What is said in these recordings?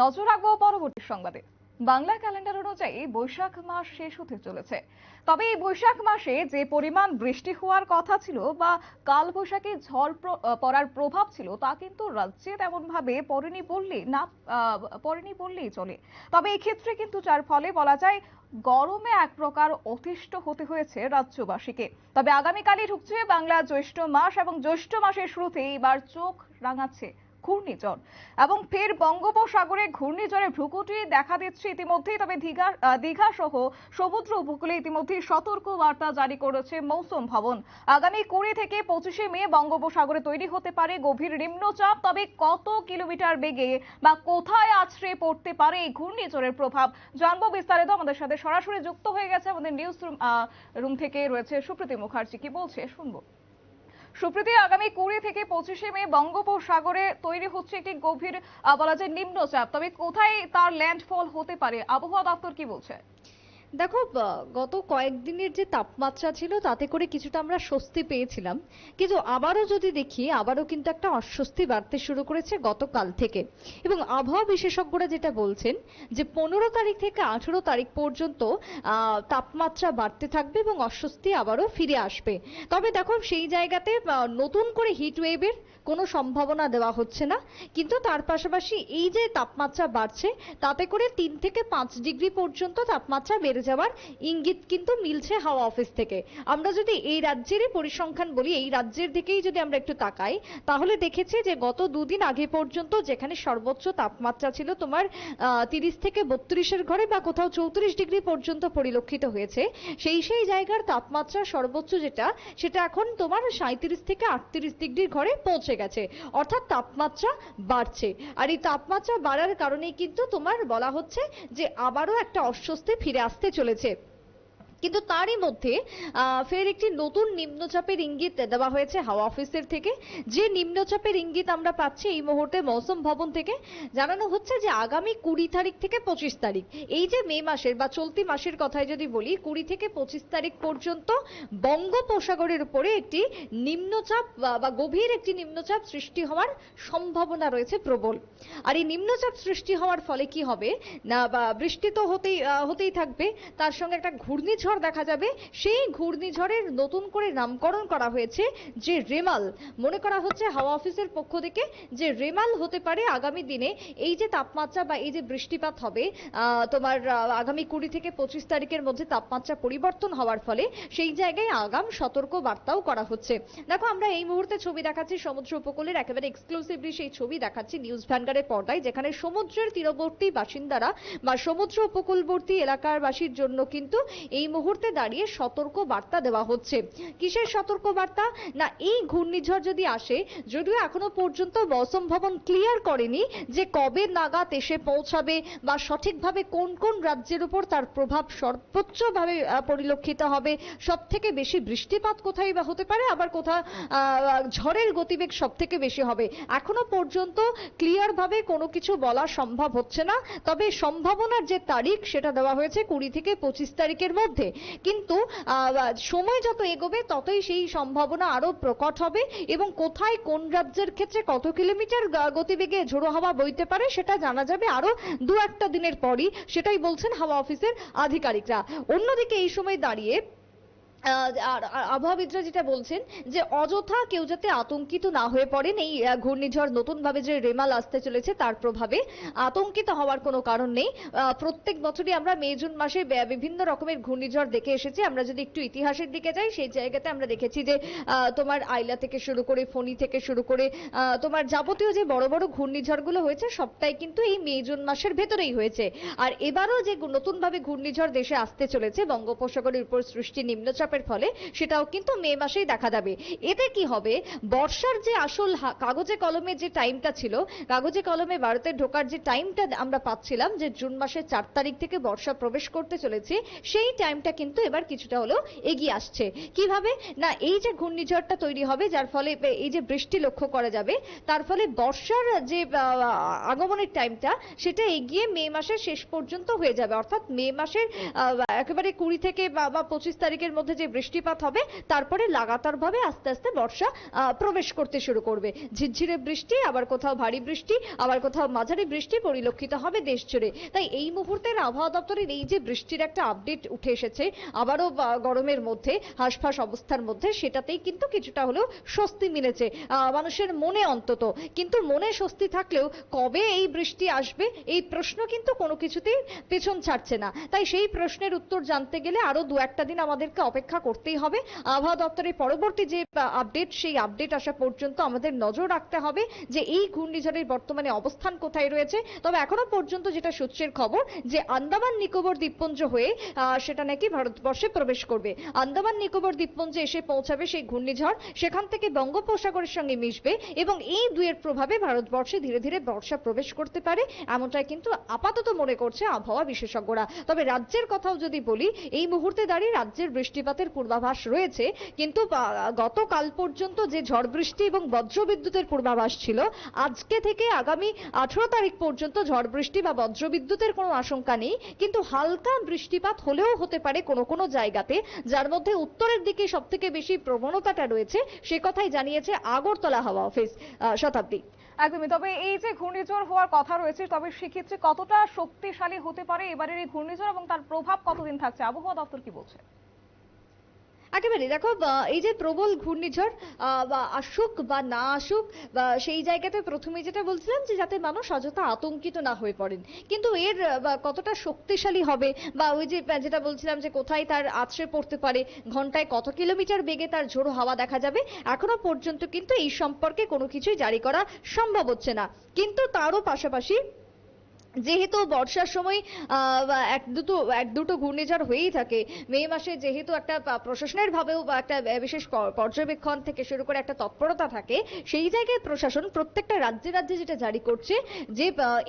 নজর রাখব পরবর্তী সংবাদে। বাংলা ক্যালেন্ডার অনুযায়ী বৈশাখ মাস শেষ হতে চলেছে। তবে এই বৈশাখ মাসে যে পরিমাণ বৃষ্টি হওয়ার কথা ছিল বা কাল বৈশাখী ঝড় পড়ার প্রভাব ছিল, তা কিন্তু রাজ্যে তেমন ভাবে পড়েনি বললে না পড়েনি বললেই চলে। তবে এই ক্ষেত্রে কিন্তু যার ফলে বলা যায় গরমে এক প্রকার অতিষ্ঠ হতে হয়েছে রাজ্যবাসীকে। তবে আগামীকালই ঢুকছে বাংলা জ্যৈষ্ঠ মাস এবং জ্যৈষ্ঠ মাসের শুরুতে এবার চোখ রাঙাচ্ছে ঘূর্ণিঝড়। এবং ফের বঙ্গোপসাগরে ঘূর্ণিঝড়ের ভ্রুকুটি দেখা দিচ্ছে ইতিমধ্যেই। তবে দীঘা দীঘা সহ সমুদ্র উপকূলে ইতিমধ্যেই সতর্ক বার্তা জারি করেছে মৌসুম ভবন। আগামী কুড়ি থেকে পঁচিশে মে বঙ্গোপসাগরে তৈরি হতে পারে গভীর নিম্নচাপ। তবে কত কিলোমিটার বেগে বা কোথায় আছড়ে পড়তে পারে এই ঘূর্ণিঝড়ের প্রভাব জানব বিস্তারিত। আমাদের সাথে সরাসরি যুক্ত হয়ে গেছে আমাদের নিউজ রুম রুম থেকে রয়েছে সুপ্রীতি মুখার্জি। কি বলছে? শুনব। সুপ্রীতি, আগামী কুড়ি থেকে পঁচিশে মে বঙ্গোপসাগরে তৈরি হচ্ছে একটি গভীর বলা যায় নিম্নচাপ। তবে কোথায় তার ল্যান্ডফল হতে পারে? আবহাওয়া দপ্তর কি বলছে? দেখো গত কয়েকদিনের যে তাপমাত্রা ছিল, তাতে করে কিছুটা আমরা স্বস্তি পেয়েছিলাম। কিন্তু আবারও যদি দেখি, আবারও কিন্তু একটা অস্বস্তি বাড়তে শুরু করেছে গতকাল থেকে। এবং আবহাওয়া বিশেষজ্ঞরা যেটা বলছেন, যে পনেরো তারিখ থেকে আঠেরো তারিখ পর্যন্ত তাপমাত্রা বাড়তে থাকবে এবং অস্বস্তি আবারও ফিরে আসবে। তবে দেখো, সেই জায়গাতে নতুন করে হিট ওয়েভের কোনো সম্ভাবনা দেওয়া হচ্ছে না। কিন্তু তার পাশাপাশি এই যে তাপমাত্রা বাড়ছে, তাতে করে তিন থেকে পাঁচ ডিগ্রি পর্যন্ত তাপমাত্রা বেড়ে যাওয়ার ইঙ্গিত কিন্তু মিলছে হাওয়া অফিস থেকে। আমরা যদি এই রাজ্যেরই পরিসংখ্যান বলি, এই রাজ্যের দিকেই যদি আমরা একটু তাকাই, তাহলে দেখেছি যে গত দুদিন আগে পর্যন্ত যেখানে সর্বোচ্চ তাপমাত্রা ছিল তোমার তিরিশ থেকে বত্রিশের ঘরে বা কোথাও চৌত্রিশ ডিগ্রি পর্যন্ত পরিলক্ষিত হয়েছে। সেই সেই জায়গার তাপমাত্রা সর্বোচ্চ যেটা, সেটা এখন তোমার সাঁত্রিশ থেকে আটত্রিশ ডিগ্রির ঘরে পৌঁছে গেছে। অর্থাৎ তাপমাত্রা বাড়ছে। আর এই তাপমাত্রা বাড়ার কারণেই কিন্তু তোমার বলা হচ্ছে যে আবারও একটা অস্বস্তি ফিরে আসতে চলেছে। কিন্তু তারই মধ্যে ফের একটি নতুন নিম্নচাপের ইঙ্গিত দেওয়া হয়েছে হাওয়া অফিসের থেকে। যে নিম্নচাপের ইঙ্গিত আমরা পাচ্ছি এই মুহূর্তে মৌসুম ভবন থেকে, জানানো হচ্ছে যে আগামী কুড়ি তারিখ থেকে পঁচিশ তারিখ। এই যে মে মাসের বা চলতি মাসের কথায় যদি বলি, কুড়ি থেকে পঁচিশ তারিখ পর্যন্ত বঙ্গোপসাগরের উপরে একটি নিম্নচাপ বা- গভীর একটি নিম্নচাপ সৃষ্টি হওয়ার সম্ভাবনা রয়েছে প্রবল। আর এই নিম্নচাপ সৃষ্টি হওয়ার ফলে কি হবে? না, বা বৃষ্টি তো হতেই হতেই থাকবে। তার সঙ্গে একটা ঘূর্ণিঝড় দেখা যাবে সেই ঘূর্ণিঝড়ের নতুন করে নামকরণ করা হয়েছে যে রেমাল। মনে করা হচ্ছে হাওয়া অফিসের পক্ষ থেকে যে রেমাল হতে পারে আগামী দিনে। এই যে তাপমাত্রা বা এই যে বৃষ্টিপাত হবে তোমার আগামী কুড়ি থেকে পঁচিশ তারিখের মধ্যে তাপমাত্রা পরিবর্তন হওয়ার ফলে সেই জায়গায় আগাম সতর্ক বার্তাও করা হচ্ছে। দেখো, আমরা এই মুহূর্তে ছবি দেখাচ্ছি সমুদ্র উপকূলের, একেবারে এক্সক্লুসিভলি সেই ছবি দেখাচ্ছি নিউজ ভ্যানগারের পর্দায়, যেখানে সমুদ্রের তীরবর্তী বাসিন্দারা বা সমুদ্র উপকূলবর্তী এলাকার বাসীর জন্য কিন্তু এই মুহূর্তে দাঁড়িয়ে সতর্ক বার্তা দেওয়া হচ্ছে। কিসের সতর্ক বার্তা না, এই ঘূর্ণিঝড় যদি আসে, যদিও এখনও পর্যন্ত মৌসুম ভবন ক্লিয়ার করেনি যে কবে নাগাদ এসে পৌঁছাবে বা সঠিকভাবে কোন কোন রাজ্যের উপর তার প্রভাব সর্বোচ্চভাবে পরিলক্ষিত হবে সব থেকে বেশি বৃষ্টিপাত কোথায় বা হতে পারে? আবার কোথা ঝড়ের গতিবেগ সব থেকে বেশি হবে? এখনও পর্যন্ত ক্লিয়ার ভাবে কোনো কিছু বলা সম্ভব হচ্ছে না। তবে সম্ভাবনার যে তারিখ, সেটা দেওয়া হয়েছে কুড়ি থেকে পঁচিশ তারিখের মধ্যে। কিন্তু সময় যত এগোবে, ততই সেই সম্ভাবনা আরও প্রকট হবে এবং কোথায় কোন রাজ্যের ক্ষেত্রে কত কিলোমিটার গতিবেগে ঝোড়ো হাওয়া বইতে পারে সেটা জানা যাবে আরও দু একটা দিনের পরই, সেটাই বলছেন হাওয়া অফিসের আধিকারিকরা। অন্যদিকে এই সময় দাঁড়িয়ে আবহাওয়াবিদরা যেটা বলছেন যে অযথা কেউ যাতে আতঙ্কিত না হয়ে পড়েন, এই ঘূর্ণিঝড় নতুন ভাবে যে রেমাল আসতে চলেছে তার প্রভাবে আতঙ্কিত হওয়ার কোনো কারণ নেই। প্রত্যেক বছরই আমরা মে, জুন মাসে বিভিন্ন রকমের ঘূর্ণিঝড় দেখে এসেছি। আমরা যদি একটু ইতিহাসের দিকে যাই, সেই জায়গাতে আমরা দেখেছি যে তোমার আইলা থেকে শুরু করে ফণি থেকে শুরু করে তোমার যাবতীয় যে বড় বড় ঘূর্ণিঝড়গুলো হয়েছে, সবটাই কিন্তু এই মে, জুন মাসের ভেতরেই হয়েছে। আর এবারও যে নতুন ভাবে ঘূর্ণিঝড় দেশে আসতে চলেছে, বঙ্গোপসাগরের উপর সৃষ্টি নিম্নচাপের ফলে সেটাও কিন্তু মে মাসেই দেখা যাবে। এতে কি হবে? বর্ষার যে আসল কাগজে কলমে যে টাইমটা ছিল, কাগজে কলমে ভারতে ঢোকার যে টাইমটা আমরা পাচ্ছিলাম, যে জুন মাসের চার তারিখ থেকে বর্ষা প্রবেশ করতে চলেছে, সেই টাইমটা কিন্তু এবার কিছুটা হলেও এগিয়ে আসছে। কীভাবে? না, এই যে ঘূর্ণিঝড়টা তৈরি হবে, যার ফলে এই যে বৃষ্টি লক্ষ্য করা যাবে, তার ফলে বর্ষার যে আগমনের টাইমটা, সেটা এগিয়ে মে মাসের শেষ পর্যন্ত হয়ে যাবে। অর্থাৎ মে মাসের একেবারে কুড়ি থেকে বা পঁচিশ তারিখের মধ্যে যে যে বৃষ্টিপাত হবে, তারপরে লাগাতার ভাবে আস্তে আস্তে বর্ষা প্রবেশ করতে শুরু করবে। ঝিরঝিরে বৃষ্টি, আবার কোথাও ভারী বৃষ্টি, আবার কোথাও মাঝারি বৃষ্টি পরিলক্ষিত হবে দেশ জুড়ে। তাই এই মুহূর্তের আবহাওয়া দপ্তরের এই যে বৃষ্টির একটা আপডেট উঠে এসেছে, আবারও গরমের মধ্যে, হাঁসফাঁস অবস্থার মধ্যে, সেটাতেই কিন্তু কিছুটা হলেও স্বস্তি মিলেছে। মানুষের মনে অন্তত। কিন্তু মনে স্বস্তি থাকলেও কবে এই বৃষ্টি আসবে, এই প্রশ্ন কিন্তু কোনো কিছুতেই পেছন ছাড়ছে না। তাই সেই প্রশ্নের উত্তর জানতে গেলে আরও দু একটা দিন আমাদেরকে অপেক্ষা করতেই হবে। আবহাওয়া দপ্তরের পরবর্তী যে আপডেট সেই আপডেট আসা পর্যন্ত আমাদের নজর রাখতে হবে যে, এই ঘূর্ণিঝড়ের বর্তমানে অবস্থান কোথায় রয়েছে। তবে এখনও পর্যন্ত যেটা সূত্রের খবর যে, আন্দামান নিকোবর দ্বীপপুঞ্জ হয়ে সেটা নাকি ভারতবর্ষে প্রবেশ করবে। আন্দামান নিকোবর দ্বীপপুঞ্জে এসে পৌঁছাবে সেই ঘূর্ণিঝড়। সেখান থেকে বঙ্গোপসাগরের সঙ্গে মিশবে এবং এই দুয়ের প্রভাবে ভারতবর্ষে ধীরে ধীরে বর্ষা প্রবেশ করতে পারে। এমনটাই কিন্তু আপাতত মনে করছে আবহাওয়া বিশেষজ্ঞরা। তবে রাজ্যের কথাও যদি বলি, এই মুহূর্তে দাঁড়িয়ে রাজ্যের বৃষ্টিপাতের পূর্বাভাস রয়েছে, কিন্তু গতকাল পর্যন্ত যে ঝড় বৃষ্টি এবং বজ্রবিদ্যুতের পূর্বাভাস ছিল, আজকে থেকে আগামী আঠারো তারিখ পর্যন্ত ঝড় বৃষ্টি বা বজ্রবিদ্যুতের কোনো আশঙ্কা নেই, কিন্তু হালকা বৃষ্টিপাত হলেও হতে পারে কোনো কোনো জায়গাতে, যার মধ্যে উত্তরের দিকে সব থেকে বেশি প্রবণতাটা রয়েছে, সে কথাই জানিয়েছে আগরতলা হাওয়া অফিস শতাব্দী। একদমই, তবে এই যে ঘূর্ণিঝড় হওয়ার কথা রয়েছে, তবে সেক্ষেত্রে কতটা শক্তিশালী হতে পারে এবারের এই ঘূর্ণিঝড় এবং তার প্রভাব কতদিন থাকছে? আবহাওয়া দপ্তর কি বলছে? একেবারে দেখো এই যে প্রবল ঘূর্ণিঝড় বা, আসুক বা না আসুক সেই জায়গাতে প্রথমে যেটা বলছিলাম যে যাতে মানুষ অযথা আতঙ্কিত না হয়ে পড়েন। কিন্তু এর কতটা শক্তিশালী হবে, বা, ওই যে যেটা বলছিলাম যে কোথায় তার আছড়ে পড়তে পারে, ঘন্টায় কত কিলোমিটার বেগে তার ঝোড়ো হাওয়া দেখা যাবে, এখনও পর্যন্ত কিন্তু এই সম্পর্কে কোনো কিছুই জারি করা সম্ভব হচ্ছে না। কিন্তু তারও পাশাপাশি যেহেতু বর্ষার সময় এক দুটো এক দুটো ঘূর্ণিঝড় হয়েই থাকে, মে মাসে যেহেতু একটা প্রশাসনের ভাবেও একটা বিশেষ পর্যবেক্ষণ থেকে শুরু করে একটা তৎপরতা থাকে, সেই জায়গায় প্রশাসন প্রত্যেকটা রাজ্যে রাজ্যে যেটা জারি করছে, যে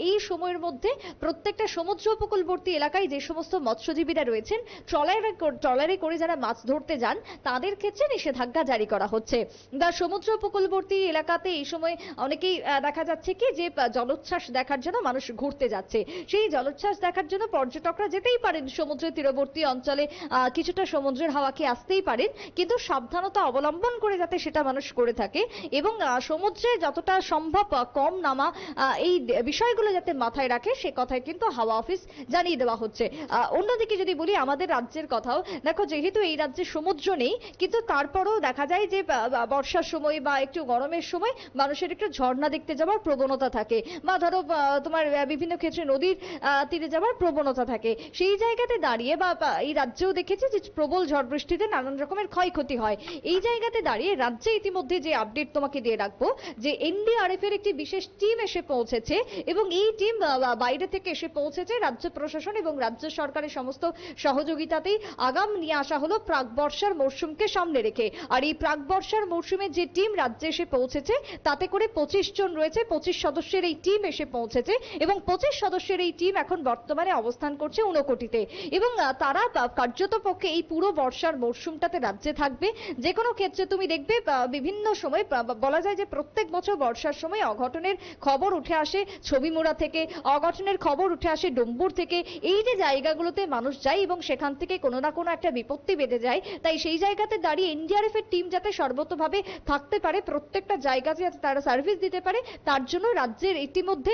এই সময়ের মধ্যে প্রত্যেকটা সমুদ্র উপকূলবর্তী এলাকায় যে সমস্ত মৎস্যজীবীরা রয়েছেন ট্রলারে ট্রলারে করে যারা মাছ ধরতে যান, তাদের ক্ষেত্রে নিষেধাজ্ঞা জারি করা হচ্ছে। বা সমুদ্র উপকূলবর্তী এলাকাতে এই সময় অনেকেই দেখা যাচ্ছে কি, যে জলোচ্ছ্বাস দেখার জন্য মানুষ ঘুরতে যাচ্ছে। সেই জলোচ্ছ্বাস দেখার জন্য পর্যটকরা যেতেই পারেন সমুদ্রের তীরবর্তী অঞ্চলে। কিছুটা সমুদ্রের হাওয়া খেয়ে আসতেই পারেন, কিন্তু সাবধানতা অবলম্বন করে যাতে সেটা মানুষ করে থাকে এবং সমুদ্রে যতটা সম্ভব কম নামা এই বিষয়গুলো যাতে মাথায় রাখে, সে কথাই কিন্তু হাওয়া অফিস জানিয়ে দেওয়া হচ্ছে। অন্যদিকে যদি বলি আমাদের রাজ্যের কথাও, দেখো যেহেতু এই রাজ্যে সমুদ্র নেই, কিন্তু তারপরেও দেখা যায় যে বর্ষার সময় বা একটু গরমের সময় মানুষের একটু ঝর্ণা দেখতে যাওয়ার প্রবণতা থাকে। বা ধরো তোমার বিভিন্ন ক্ষেত্রে নদীর তীরে যাওয়ার প্রবণতা থাকে। সেই জায়গাতে দাঁড়িয়ে বা এই রাজ্যেও দেখেছি যে প্রবল ঝড় বৃষ্টিতে নানান রকমের ক্ষয়ক্ষতি হয়। এই জায়গাতে দাঁড়িয়ে রাজ্যে ইতিমধ্যে যে আপডেট তোমাকে দিয়ে রাখব, যে এনডিআরএফ এর একটি বিশেষ টিম এসে পৌঁছেছে এবং এই টিম বাইরে থেকে এসে পৌঁছেছে রাজ্য প্রশাসন এবং রাজ্য সরকারের সমস্ত সহযোগিতাতেই আগাম নিয়ে আসা হলো প্রাক বর্ষার মরশুমকে সামনে রেখে। আর এই প্রাক বর্ষার মরশুমে যে টিম রাজ্যে এসে পৌঁছেছে, তাতে করে পঁচিশ জন রয়েছে, পঁচিশ সদস্যের এই টিম এসে পৌঁছেছে এবং পঁচিশ সদস্যের এই টিম এখন বর্তমানে অবস্থান করছে ঊনকোটিতে। এবং তারা কার্যত পক্ষে এই পুরো বর্ষার মরশুমটাতে রাজ্যে থাকবে। যে কোনো ক্ষেত্রে তুমি দেখবে বিভিন্ন সময় বলা যায় যে প্রত্যেক বছর বর্ষার সময় অঘটনের খবর উঠে আসে। ছবিমুড়া থেকে অঘটনের খবর উঠে আসে ডম্বুর থেকে। এই যে জায়গাগুলোতে মানুষ যায় এবং সেখান থেকে কোনো না কোনো একটা বিপত্তি বেঁধে যায়, তাই সেই জায়গাতে দাঁড়িয়ে এনডিআরএফ এর টিম যাতে সর্বতভাবে থাকতে পারে, প্রত্যেকটা জায়গাতে যাতে তারা সার্ভিস দিতে পারে, তার জন্য রাজ্যের ইতিমধ্যে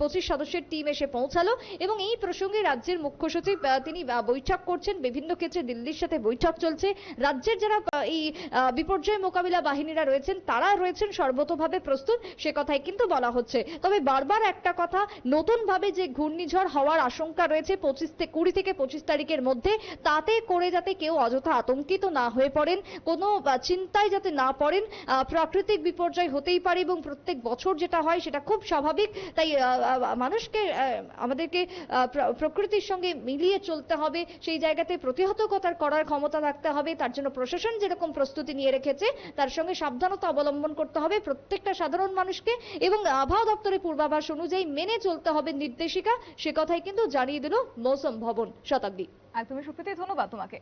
পঁচিশ সদস্যের টিম এসে পৌঁছালো এবং এই প্রসঙ্গে রাজ্যের মুখ্য সচিব তিনি বৈঠক করছেন। বিভিন্ন ক্ষেত্রে দিল্লির সাথে বৈঠক চলছে। রাজ্যের যারা এই বিপর্যয় মোকাবিলা বাহিনীরা রয়েছেন, তারা রয়েছেন সর্বতভাবে প্রস্তুত, সে কথাই কিন্তু বলা হচ্ছে। তবে বারবার একটা কথা নতুন ভাবে যে ঘূর্ণিঝড় হওয়ার আশঙ্কা রয়েছে পঁচিশ থেকে কুড়ি থেকে পঁচিশ তারিখের মধ্যে, তাতে করে যাতে কেউ অযথা আতঙ্কিত না হয়ে পড়েন, কোনো চিন্তায় যাতে না পড়েন প্রাকৃতিক বিপর্যয় হতেই পারে এবং প্রত্যেক বছর যেটা হয় সেটা খুব স্বাভাবিক। তাই মানুষকে আমাদেরকে প্রকৃতির সঙ্গে মিলিয়ে চলতে হবে। সেই জায়গাতে প্রতিহতকতার করার ক্ষমতা রাখতে হবে। তার জন্য প্রশাসন যেরকম প্রস্তুতি নিয়ে রেখেছে, তার সঙ্গে সাবধানতা অবলম্বন করতে হবে প্রত্যেকটা সাধারণ মানুষকে এবং আবহাওয়া দপ্তরের পূর্বাভাস অনুযায়ী মেনে চলতে হবে নির্দেশিকা। সে কথাই কিন্তু জানিয়ে দিল মৌসুম ভবন শতাব্দী। একদমই সুপ্রীতি, ধন্যবাদ তোমাকে।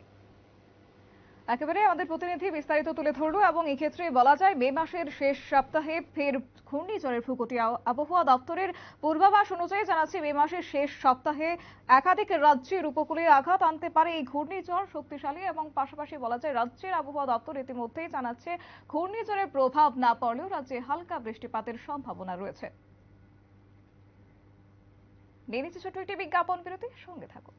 একেবারে আমাদের প্রতিনিধি বিস্তারিত তুলে ধরলো এবং এক্ষেত্রে বলা যায়, মে মাসের শেষ সপ্তাহে ফের ঘূর্ণিঝড়ের ভূপতি আবহাওয়া দপ্তরের পূর্বাভাস অনুযায়ী জানাচ্ছে, মে মাসের শেষ সপ্তাহে একাধিক রাজ্যের উপকূলে আঘাত আনতে পারে এই ঘূর্ণিঝড়। শক্তিশালী এবং পাশাপাশি বলা যায়, রাজ্যের আবহাওয়া দপ্তর ইতিমধ্যেই জানাচ্ছে, ঘূর্ণিঝড়ের প্রভাব না পড়লেও রাজ্যে হালকা বৃষ্টিপাতের সম্ভাবনা রয়েছে। নিয়ে একটি বিজ্ঞাপন বিরতি, সঙ্গে থাকুন।